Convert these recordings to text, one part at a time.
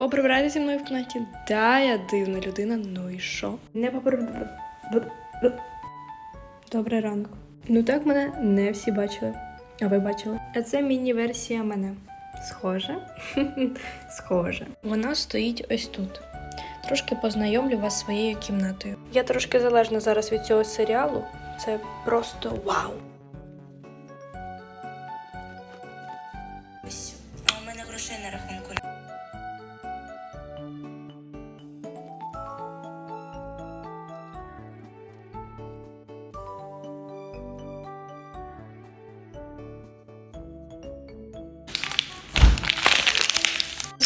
Поприбирайте зі мною в кімнаті. Да, я дивна людина, ну і що? Не попри... Добрий ранок. Ну так мене не всі бачили. А ви бачили? А це міні-версія мене. Схоже? Схоже. Вона стоїть ось тут. Трошки познайомлю вас своєю кімнатою. Я трошки залежна зараз від цього серіалу. Це просто вау. Ось, а у мене грошей на рахунку.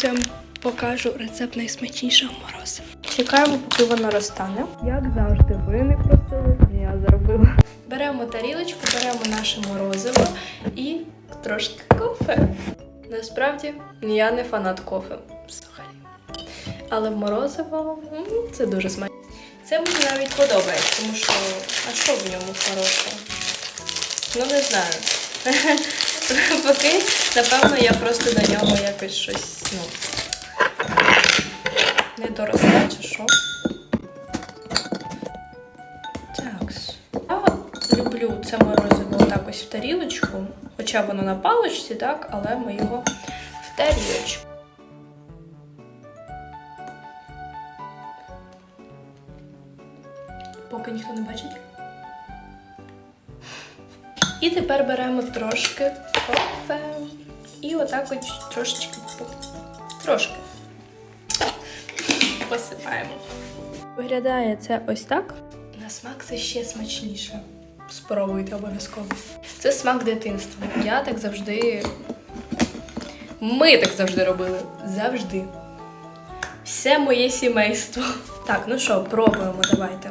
Вам покажу рецепт найсмачнішого морозива. Чекаємо, поки воно розтане. Як завжди, ви не просили, я зробила. Беремо тарілочку, беремо наше морозиво і трошки кофе. Насправді я не фанат кофе взагалі. Але морозиво це дуже смачно. Це мені навіть подобається, тому що а що в ньому хорошого? Ну не знаю. Поки, напевно, я просто до нього якось щось, ну, не доросла чи що. Такс. Я люблю це морозиво так ось в тарілочку. Хоча воно на паличці, так, але ми його в тарілочку. Поки ніхто не бачить. І тепер беремо трошки кофе. І отак от трошечки трошки посипаємо. Виглядає це ось так. На смак це ще смачніше. Спробуйте обов'язково. Це смак дитинства. Я так завжди. Ми так завжди робили. Завжди. Все моє сімейство. Так, ну що, пробуємо, давайте.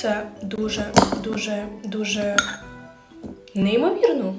Це дуже, дуже, дуже неймовірно.